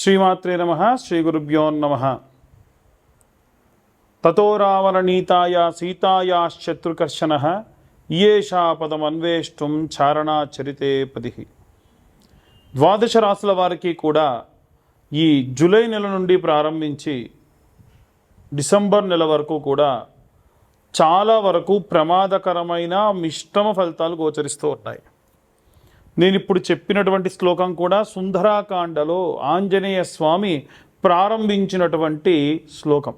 శ్రీమాత్రే నమ శ్రీ గురుభ్యో నమ. తతో రావణనీతాయ సీతాయాశ్చత్రుకర్షణ ఇయేషా పదమన్వేష్టం చారణాచరితే పది. ద్వాదశ రాసుల వారికి కూడా ఈ జూలై నెల నుండి ప్రారంభించి డిసెంబర్ నెల వరకు కూడా చాలా వరకు ప్రమాదకరమైన మిశ్రమ ఫలితాలు గోచరిస్తూ ఉన్నాయి. నేను ఇప్పుడు చెప్పినటువంటి శ్లోకం కూడా సుందరాకాండలో ఆంజనేయ స్వామి ప్రారంభించినటువంటి శ్లోకం.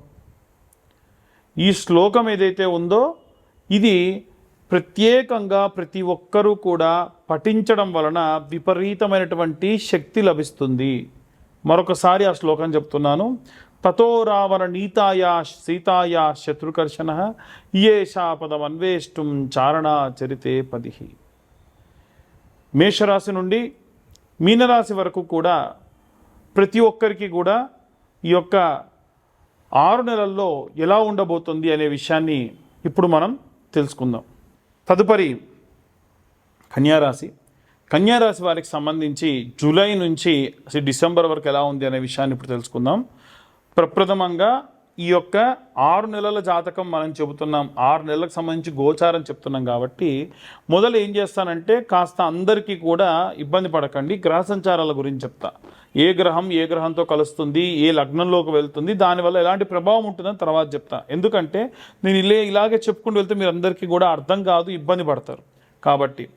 ఈ శ్లోకం ఏదైతే ఉందో ఇది ప్రత్యేకంగా ప్రతి ఒక్కరూ కూడా పఠించడం వలన విపరీతమైనటువంటి శక్తి లభిస్తుంది. మరొకసారి ఆ శ్లోకం చెప్తున్నాను. తతో రావణ నీతాయా సీతాయా శత్రుకర్షణ ఏషా పదమన్వేష్టం చారణా చరితే పది. మేషరాశి నుండి మీనరాశి వరకు కూడా ప్రతి ఒక్కరికి కూడా ఈ యొక్క ఆరు నెలల్లో ఎలా ఉండబోతుంది అనే విషయాన్ని ఇప్పుడు మనం తెలుసుకుందాం. తదుపరి కన్యారాశి. కన్యారాశి వారికి సంబంధించి జూలై నుంచి డిసెంబర్ వరకు ఎలా ఉంది అనే విషయాన్ని ఇప్పుడు తెలుసుకుందాం. ప్రప్రథమంగా ఈ యొక్క ఆరు నెలల జాతకం మనం చెబుతున్నాం. ఆరు నెలలకు సంబంధించి గోచారం చెప్తున్నాం కాబట్టి మొదలు ఏం చేస్తానంటే కాస్త అందరికీ కూడా ఇబ్బంది పడకండి. గ్రహ సంచారాల గురించి చెప్తా. ఏ గ్రహం ఏ గ్రహంతో కలుస్తుంది ఏ లగ్నంలోకి వెళ్తుంది దానివల్ల ఎలాంటి ప్రభావం ఉంటుందని తర్వాత చెప్తా. ఎందుకంటే నేను ఇలా ఇలాగే చెప్పుకుంటూ వెళ్తే మీరు అందరికీ కూడా అర్థం కాదు ఇబ్బంది పడతారు. కాబట్టి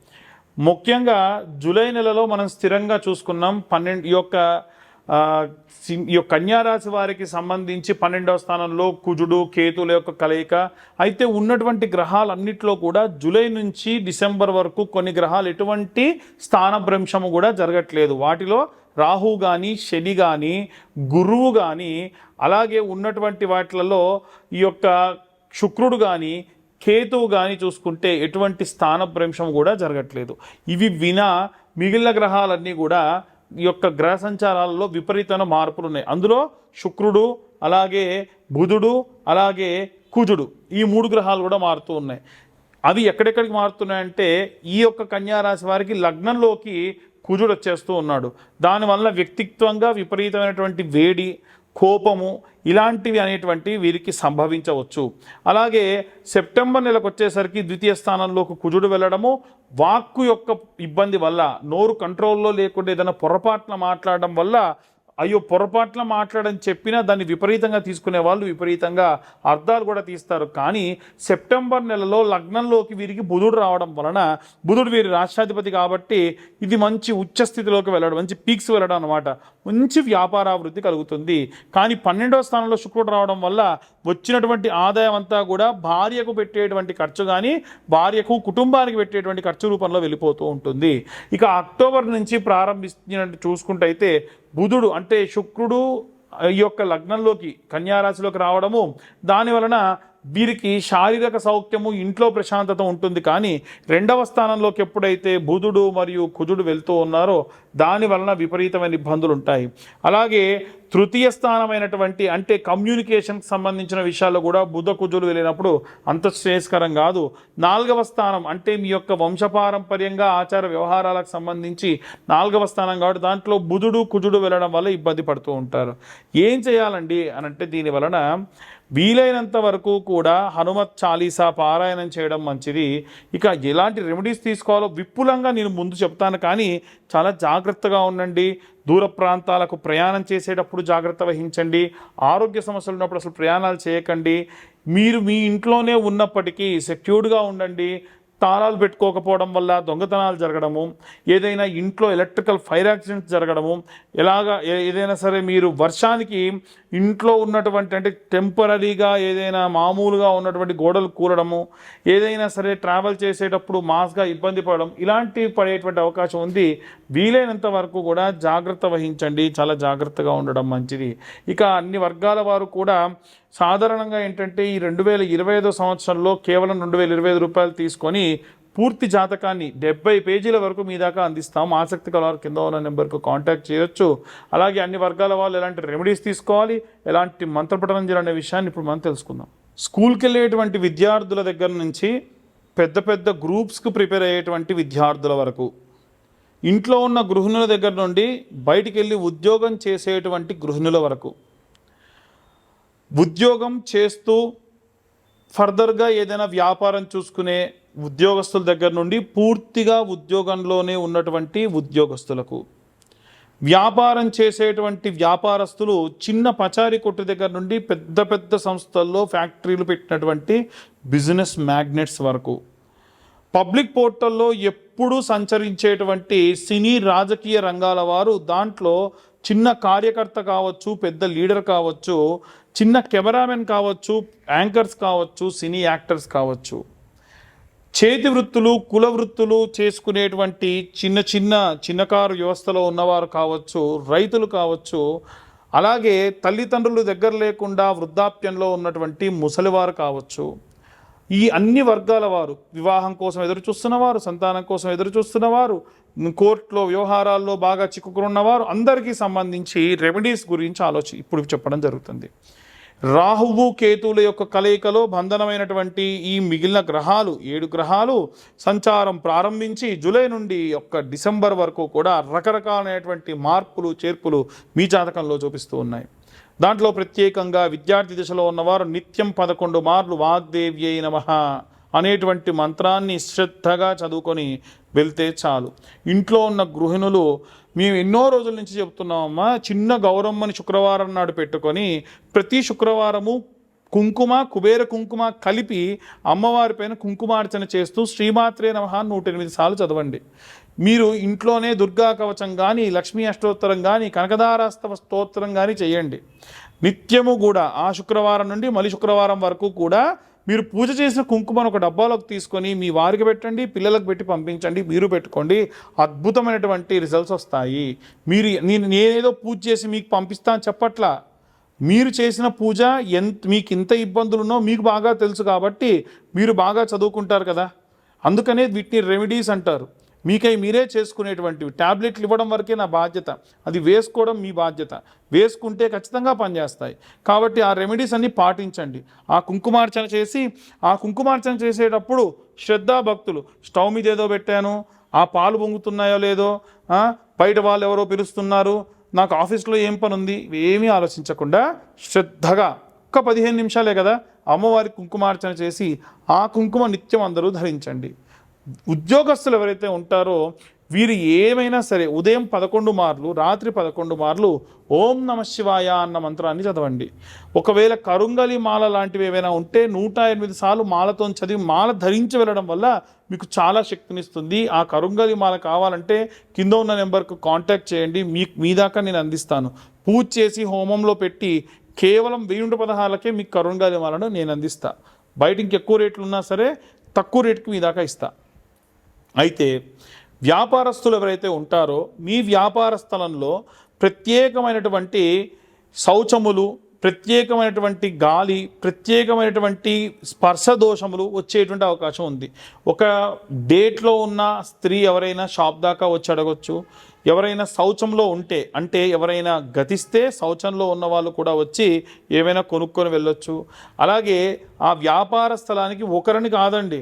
ముఖ్యంగా జూలై నెలలో మనం స్థిరంగా చూసుకున్నాం. పన్నెండు ఈ యొక్క ఈ యొక్క కన్యారాశి వారికి సంబంధించి పన్నెండవ స్థానంలో కుజుడు కేతుల యొక్క కలయిక. అయితే ఉన్నటువంటి గ్రహాలన్నింటిలో కూడా జూలై నుంచి డిసెంబర్ వరకు కొన్ని గ్రహాలు ఎటువంటి స్థానభ్రంశము కూడా జరగట్లేదు. వాటిలో రాహు కానీ శని కానీ గురువు కానీ అలాగే ఉన్నటువంటి వాటిలలో ఈ యొక్క శుక్రుడు కానీ కేతువు కానీ చూసుకుంటే ఎటువంటి స్థానభ్రంశం కూడా జరగట్లేదు. ఇవి వినా మిగిలిన గ్రహాలన్నీ కూడా యొక్క గ్రహ సంచారాలలో విపరీతమైన మార్పులు ఉన్నాయి. అందులో శుక్రుడు అలాగే బుధుడు అలాగే కుజుడు ఈ మూడు గ్రహాలు కూడా మారుతూ ఉన్నాయి. అవి ఎక్కడెక్కడికి మారుతున్నాయంటే ఈ యొక్క కన్యారాశి వారికి లగ్నంలోకి కుజుడు వచ్చేస్తూ ఉన్నాడు. దానివల్ల వ్యక్తిత్వంగా విపరీతమైనటువంటి వేడి కోపము ఇలాంటివి అనేటువంటి వీరికి సంభవించవచ్చు. అలాగే సెప్టెంబర్ నెలకు వచ్చేసరికి ద్వితీయ స్థానంలోకి కుజుడు వెళ్ళడము వాక్కు యొక్క ఇబ్బంది వల్ల నోరు కంట్రోల్లో లేకుండా ఏదైనా పొరపాటున మాట్లాడడం వల్ల అయ్యో పొరపాట్ల మాట్లాడని చెప్పినా దాన్ని విపరీతంగా తీసుకునే వాళ్ళు విపరీతంగా అర్థాలు కూడా తీస్తారు. కానీ సెప్టెంబర్ నెలలో లగ్నంలోకి వీరికి బుధుడు రావడం వలన బుధుడు వీరి రాష్ట్రాధిపతి కాబట్టి ఇది మంచి ఉచ్చ స్థితిలోకి వెళ్ళడం మంచి పీక్స్ వెళ్ళడం అనమాట మంచి వ్యాపారాభివృద్ధి కలుగుతుంది. కానీ పన్నెండవ స్థానంలో శుక్రుడు రావడం వల్ల వచ్చినటువంటి ఆదాయం అంతా కూడా భార్యకు పెట్టేటువంటి ఖర్చు కానీ భార్యకు కుటుంబానికి పెట్టేటువంటి ఖర్చు రూపంలో వెళ్ళిపోతూ ఉంటుంది. ఇక అక్టోబర్ నుంచి ప్రారంభించినట్టు చూసుకుంటే అయితే బుధుడు అంటే శుక్రుడు ఈ యొక్క లగ్నంలోకి కన్యారాశిలోకి రావడము దాని వలన వీరికి శారీరక సౌఖ్యము ఇంట్లో ప్రశాంతత ఉంటుంది. కానీ రెండవ స్థానంలోకి ఎప్పుడైతే బుధుడు మరియు కుజుడు వెళ్తూ ఉన్నారో దాని వలన విపరీతమైన ఇబ్బందులు ఉంటాయి. అలాగే తృతీయ స్థానమైనటువంటి అంటే కమ్యూనికేషన్కి సంబంధించిన విషయాల్లో కూడా బుధ కుజులు వెళ్ళినప్పుడు అంత శ్రేయస్కరం కాదు. నాలుగవ స్థానం అంటే మీ యొక్క వంశపారంపర్యంగా ఆచార వ్యవహారాలకు సంబంధించి నాలుగవ స్థానం కాబట్టి దాంట్లో బుధుడు కుజుడు వెళ్ళడం వల్ల ఇబ్బంది పడుతూ ఉంటారు. ఏం చేయాలండి అనంటే దీని వలన వీలైనంత వరకు కూడా హనుమత్ చాలీసా పారాయణం చేయడం మంచిది. ఇక ఎలాంటి రెమెడీస్ తీసుకోవాలో విపులంగా నేను ముందు చెప్తాను. కానీ చాలా జాగ్రత్తగా ఉండండి. దూర ప్రాంతాలకు ప్రయాణం చేసేటప్పుడు జాగ్రత్త వహించండి. ఆరోగ్య సమస్యలు ఉన్నప్పుడు అసలు ప్రయాణాలు చేయకండి. మీరు మీ ఇంట్లోనే ఉన్నప్పటికీ సెక్యూర్డ్గా ఉండండి. తాళాలు పెట్టుకోకపోవడం వల్ల దొంగతనాలు జరగడము ఏదైనా ఇంట్లో ఎలక్ట్రికల్ ఫైర్ యాక్సిడెంట్స్ జరగడము ఎలాగా ఏ- ఏదైనా సరే మీరు వర్షానికి ఇంట్లో ఉన్నటువంటి అంటే టెంపరీగా ఏదైనా మామూలుగా ఉన్నటువంటి గోడలు కూలడము ఏదైనా సరే ట్రావెల్ చేసేటప్పుడు మాస్గా ఇబ్బంది పడడం ఇలాంటివి పడేటువంటి అవకాశం ఉంది. వీలైనంత వరకు కూడా జాగ్రత్త వహించండి. చాలా జాగ్రత్తగా ఉండడం మంచిది. ఇక అన్ని వర్గాల వారు కూడా సాధారణంగా ఏంటంటే ఈ రెండు వేల ఇరవై ఐదో సంవత్సరంలో కేవలం రెండు వేల ఇరవై ఐదు రూపాయలు తీసుకొని పూర్తి జాతకాన్ని డెబ్బై పేజీల వరకు మీ దాకా అందిస్తాం. ఆసక్తి కలవారు కింద ఉన్న నెంబర్కు కాంటాక్ట్ చేయొచ్చు. అలాగే అన్ని వర్గాల వాళ్ళు ఎలాంటి రెమెడీస్ తీసుకోవాలి ఎలాంటి మంత్రపఠనం చేయాలనే విషయాన్ని ఇప్పుడు మనం తెలుసుకుందాం. స్కూల్కి వెళ్ళేటువంటి విద్యార్థుల దగ్గర నుంచి పెద్ద పెద్ద గ్రూప్స్కి ప్రిపేర్ అయ్యేటువంటి విద్యార్థుల వరకు ఇంట్లో ఉన్న గృహిణుల దగ్గర నుండి బయటికి వెళ్ళి ఉద్యోగం చేసేటువంటి గృహిణుల వరకు ఉద్యోగం చేస్తూ ఫర్దర్గా ఏదైనా వ్యాపారం చూసుకునే ఉద్యోగస్తుల దగ్గర నుండి పూర్తిగా ఉద్యోగంలోనే ఉన్నటువంటి ఉద్యోగస్తులకు వ్యాపారం చేసేటువంటి వ్యాపారస్తులు చిన్న పచారీ కొట్టు దగ్గర నుండి పెద్ద పెద్ద సంస్థల్లో ఫ్యాక్టరీలు పెట్టినటువంటి బిజినెస్ మ్యాగ్నెట్స్ వరకు పబ్లిక్ పోర్టల్లో ఎప్పుడూ సంచరించేటువంటి సినీ రాజకీయ రంగాల వారు దాంట్లో చిన్న కార్యకర్త కావచ్చు పెద్ద లీడర్ కావచ్చు చిన్న కెమెరామెన్ కావచ్చు యాంకర్స్ కావచ్చు సినీ యాక్టర్స్ కావచ్చు. చేతి వృత్తులు కుల వృత్తులు చేసుకునేటువంటి చిన్న చిన్న చిన్నకారు వ్యవస్థలో ఉన్నవారు కావచ్చు రైతులు కావచ్చు అలాగే తల్లిదండ్రులు దగ్గర లేకుండా వృద్ధాప్యంలో ఉన్నటువంటి ముసలివారు కావచ్చు. ఈ అన్ని వర్గాల వారు వివాహం కోసం ఎదురు చూస్తున్నవారు సంతానం కోసం ఎదురు చూస్తున్నవారు కోర్టులో వ్యవహారాల్లో బాగా చిక్కుకున్నవారు అందరికీ సంబంధించి రెమెడీస్ గురించి ఆలోచి ఇప్పుడు చెప్పడం జరుగుతుంది. రాహువు కేతువుల యొక్క కలయికలో బంధనమైనటువంటి ఈ మిగిలిన గ్రహాలు ఏడు గ్రహాలు సంచారం ప్రారంభించి జూలై నుండి ఒక్క డిసెంబర్ వరకు కూడా రకరకాలైనటువంటి మార్పులు చేర్పులు మీ జాతకంలో చూపిస్తూ ఉన్నాయి. దాంట్లో ప్రత్యేకంగా విద్యార్థి దిశలో ఉన్నవారు నిత్యం పదకొండు మార్లు వాగ్దేవ్యై అయి నమః అనేటువంటి మంత్రాన్ని శ్రద్ధగా చదువుకొని వెళ్తే చాలు. ఇంట్లో ఉన్న గృహిణులు మేము ఎన్నో రోజుల నుంచి చెప్తున్నామమ్మా చిన్న గౌరమ్మని శుక్రవారం నాడు పెట్టుకొని ప్రతి శుక్రవారము కుంకుమ కుబేర కుంకుమ కలిపి అమ్మవారి పైన కుంకుమార్చన చేస్తూ శ్రీమాత్రే నమ నూట ఎనిమిది సార్లు చదవండి. మీరు ఇంట్లోనే దుర్గా కవచం కానీ లక్ష్మీ అష్టోత్తరం కానీ కనకదారాస్తవ స్తోత్రం కానీ చేయండి. నిత్యము కూడా ఆ శుక్రవారం నుండి మళ్ళీ శుక్రవారం వరకు కూడా మీరు పూజ చేసిన కుంకుమను ఒక డబ్బాలోకి తీసుకొని మీ వారికి పెట్టండి పిల్లలకు పెట్టి పంపించండి మీరు పెట్టుకోండి. అద్భుతమైనటువంటి రిజల్ట్స్ వస్తాయి. మీరు నేను నేనేదో పూజ చేసి మీకు పంపిస్తాను చెప్పట్లా. మీరు చేసిన పూజ ఎంత మీకు ఇంత ఇబ్బందులున్నో మీకు బాగా తెలుసు కాబట్టి మీరు బాగా చదువుకుంటారు కదా. అందుకనే వీటిని రెమెడీస్ అంటారు. మీకై మీరే చేసుకునేటువంటివి. ట్యాబ్లెట్లు ఇవ్వడం వరకే నా బాధ్యత. అది వేసుకోవడం మీ బాధ్యత. వేసుకుంటే ఖచ్చితంగా పనిచేస్తాయి. కాబట్టి ఆ రెమెడీస్ అన్ని పాటించండి. ఆ కుంకుమార్చన చేసి ఆ కుంకుమార్చన చేసేటప్పుడు శ్రద్ధా భక్తులు స్టవ్ మీద ఏదో పెట్టాను ఆ పాలు పొంగుతున్నాయో లేదో బయట వాళ్ళు ఎవరో పిలుస్తున్నారు నాకు ఆఫీస్లో ఏం పని ఉంది ఏమీ ఆలోచించకుండా శ్రద్ధగా ఒక్క పదిహేను నిమిషాలే కదా అమ్మవారి కుంకుమార్చన చేసి ఆ కుంకుమ నిత్యం అందరూ ధరించండి. ఉద్యోగస్తులు ఎవరైతే ఉంటారో వీరు ఏమైనా సరే ఉదయం పదకొండు మార్లు రాత్రి పదకొండు మార్లు ఓం నమ శివాయ అన్న మంత్రాన్ని చదవండి. ఒకవేళ కరుంగలి మాల లాంటివి ఏవైనా ఉంటే నూట ఎనిమిది సార్లు మాలతో చదివి మాల ధరించి వెళ్ళడం వల్ల మీకు చాలా శక్తినిస్తుంది. ఆ కరుంగలి మాల కావాలంటే కింద ఉన్న నెంబర్కు కాంటాక్ట్ చేయండి. మీ మీ దాకా నేను అందిస్తాను. పూజ చేసి హోమంలో పెట్టి కేవలం వెయ్యి పదహారులకే మీకు కరుంగలి మాలను నేను అందిస్తాను బయట ఇంకెక్కువ రేట్లు ఉన్నా సరే తక్కువ రేటుకి మీ దాకా ఇస్తా. అయితే వ్యాపారస్తులు ఎవరైతే ఉంటారో మీ వ్యాపార స్థలంలో ప్రత్యేకమైనటువంటి శౌచములు ప్రత్యేకమైనటువంటి గాలి ప్రత్యేకమైనటువంటి స్పర్శ దోషములు వచ్చేటువంటి అవకాశం ఉంది. ఒక డేట్లో ఉన్న స్త్రీ ఎవరైనా షాప్ దాకా వచ్చి అడగొచ్చు. ఎవరైనా శౌచంలో ఉంటే అంటే ఎవరైనా గతిస్తే శౌచంలో ఉన్న వాళ్ళు కూడా వచ్చి ఏమైనా కొనుక్కొని వెళ్ళొచ్చు. అలాగే ఆ వ్యాపార స్థలానికి ఒకరిని కాదండి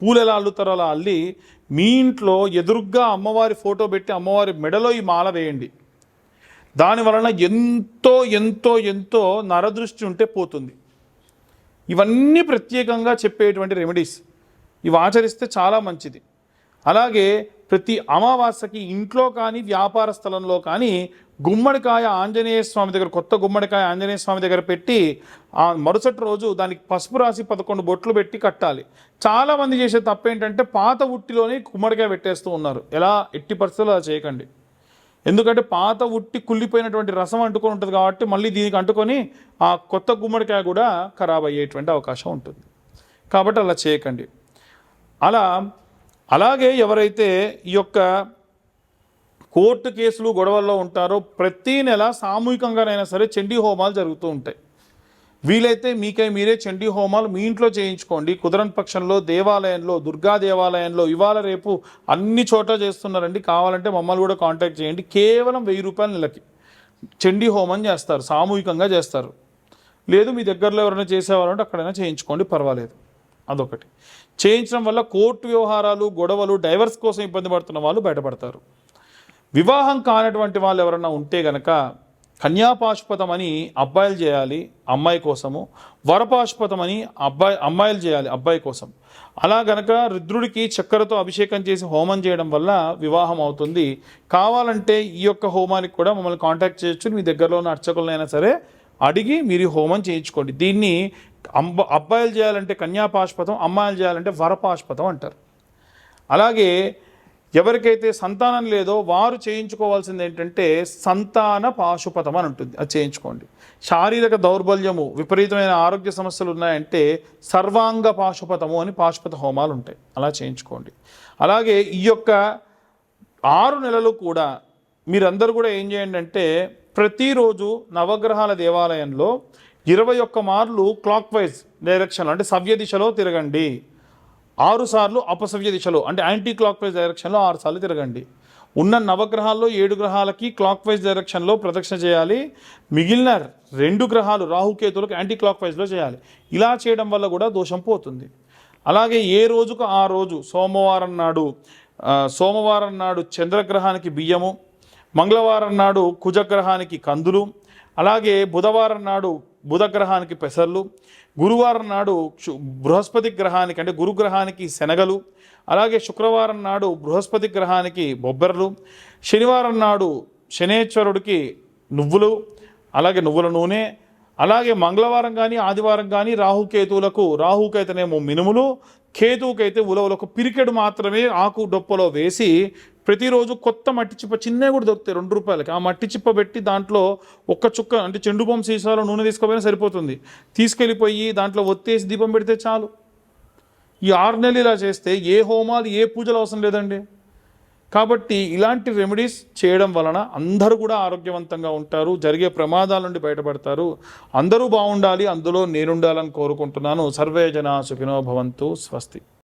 పూలు ఎలా అల్లుతారో అలా అల్లి మీ ఇంట్లో ఎదురుగ్గా అమ్మవారి ఫోటో పెట్టి అమ్మవారి మెడలో ఈ మాల వేయండి. దాని వలన ఎంతో ఎంతో ఎంతో నరదృష్టి ఉంటే పోతుంది. ఇవన్నీ ప్రత్యేకంగా చెప్పేటువంటి రెమెడీస్. ఇవి ఆచరిస్తే చాలా మంచిది. అలాగే ప్రతి అమావాస్యకి ఇంట్లో కానీ వ్యాపార స్థలంలో కానీ గుమ్మడికాయ ఆంజనేయ స్వామి దగ్గర కొత్త గుమ్మడికాయ ఆంజనేయ స్వామి దగ్గర పెట్టి ఆ మరుసటి రోజు దానికి పసుపు రాసి పదకొండు బొట్లు పెట్టి కట్టాలి. చాలామంది చేసే తప్పు ఏంటంటే పాత ఉట్టిలోనే గుమ్మడికాయ పెట్టేస్తూ ఉన్నారు. ఎలా? ఎట్టి పరిస్థితుల్లో అలా చేయకండి. ఎందుకంటే పాత ఉట్టి కుళ్ళిపోయినటువంటి రసం అంటుకొని ఉంటుంది కాబట్టి మళ్ళీ దీనికి అంటుకొని ఆ కొత్త గుమ్మడికాయ కూడా ఖరాబ్ అయ్యేటువంటి అవకాశం ఉంటుంది. కాబట్టి అలా చేయకండి. అలా అలాగే ఎవరైతే ఈ యొక్క కోర్టు కేసులు గొడవల్లో ఉంటారో ప్రతి నెల సామూహికంగానైనా సరే చండీ హోమాలు జరుగుతూ ఉంటాయి. వీలైతే మీకై మీరే చండీ హోమాలు మీ ఇంట్లో చేయించుకోండి. కుదరని పక్షంలో దేవాలయంలో దుర్గా దేవాలయంలో ఇవాళ రేపు అన్ని చోట్ల చేస్తున్నారండి. కావాలంటే మమ్మల్ని కూడా కాంటాక్ట్ చేయండి. కేవలం వెయ్యి రూపాయల నెలకి చండీ హోమం చేస్తారు. సామూహికంగా చేస్తారు. లేదు మీ దగ్గరలో ఎవరైనా చేసేవారంటే అక్కడైనా చేయించుకోండి. పర్వాలేదు. అదొకటి. చేయించడం వల్ల కోర్టు వ్యవహారాలు గొడవలు డైవర్స్ కోసం ఇబ్బంది పడుతున్న వాళ్ళు బయటపడతారు. వివాహం కానటువంటి వాళ్ళు ఎవరన్నా ఉంటే గనక కన్యాపాశుపతం అని అబ్బాయిలు చేయాలి అమ్మాయి కోసము వరపాశుపతం అని అబ్బాయి అమ్మాయిలు చేయాలి అబ్బాయి కోసం. అలా గనక రుద్రుడికి చక్కెరతో అభిషేకం చేసి హోమం చేయడం వల్ల వివాహం అవుతుంది. కావాలంటే ఈ యొక్క హోమానికి కూడా మమ్మల్ని కాంటాక్ట్ చేయొచ్చు. మీ దగ్గరలో ఉన్న అర్చకులనైనా సరే అడిగి మీరు హోమం చేయించుకోండి. దీన్ని అంబ అబ్బాయిలు చేయాలంటే కన్యాపాశుపతం అమ్మాయిలు చేయాలంటే వరపాశుపతం అంటారు. అలాగే ఎవరికైతే సంతానం లేదో వారు చేయించుకోవాల్సింది ఏంటంటే సంతాన పాశుపతం అని ఉంటుంది. అది చేయించుకోండి. శారీరక దౌర్బల్యము విపరీతమైన ఆరోగ్య సమస్యలు ఉన్నాయంటే సర్వాంగ పాశుపతము అని పాశుపత హోమాలు ఉంటాయి. అలా చేయించుకోండి. అలాగే ఈ యొక్క ఆరు నెలలు కూడా మీరందరూ కూడా ఏం చేయండి అంటే ప్రతిరోజు నవగ్రహాల దేవాలయంలో ఇరవై ఒక్క మార్లు క్లాక్ వైజ్ డైరెక్షన్ అంటే సవ్య దిశలో తిరగండి. ఆరుసార్లు అపసవ్య దిశలో అంటే యాంటీ క్లాక్ వైజ్ డైరెక్షన్లో ఆరు సార్లు తిరగండి. ఉన్న నవగ్రహాల్లో ఏడు గ్రహాలకి క్లాక్ వైజ్ డైరెక్షన్లో ప్రదక్షిణ చేయాలి. మిగిలిన రెండు గ్రహాలు రాహుకేతులకు యాంటీ క్లాక్ వైజ్లో చేయాలి. ఇలా చేయడం వల్ల కూడా దోషం పోతుంది. అలాగే ఏ రోజుకు ఆ రోజు? సోమవారం నాడు సోమవారం నాడు చంద్రగ్రహానికి బియ్యము మంగళవారం నాడు కుజగ్రహానికి కందులు అలాగే బుధవారం నాడు బుధగ్రహానికి పెసర్లు గురువారం నాడు బృహస్పతి గ్రహానికి అంటే గురుగ్రహానికి శనగలు అలాగే శుక్రవారం నాడు బృహస్పతి గ్రహానికి బొబ్బర్లు శనివారం నాడు శనేశ్వరుడికి నువ్వులు అలాగే నువ్వుల నూనె అలాగే మంగళవారం కానీ ఆదివారం కానీ రాహుకేతువులకు రాహుకైతేనేమో మినుములు కేతువుకైతే ఉలవలకు పిరికెడు మాత్రమే ఆకు డొప్పలో వేసి ప్రతిరోజు కొత్త మట్టి చిప్ప చిన్నవి కూడా దొరుకుతాయి రెండు రూపాయలకి. ఆ మట్టి చిప్ప పెట్టి దాంట్లో ఒక్క చుక్క అంటే చెండు బొమ్మ సీసాలో నూనె తీసుకుపోయినా సరిపోతుంది. తీసుకెళ్ళిపోయి దాంట్లో ఒత్తేసి దీపం పెడితే చాలు. ఈ ఆరు నెలలు ఇలా చేస్తే ఏ హోమాలు ఏ పూజలు అవసరం లేదండి. కాబట్టి ఇలాంటి రెమెడీస్ చేయడం వలన అందరూ కూడా ఆరోగ్యవంతంగా ఉంటారు జరిగే ప్రమాదాల నుండి బయటపడతారు. అందరూ బాగుండాలి అందులో నేనుండాలని కోరుకుంటున్నాను. సర్వే జన సుఖినో భవంతు స్వస్తి.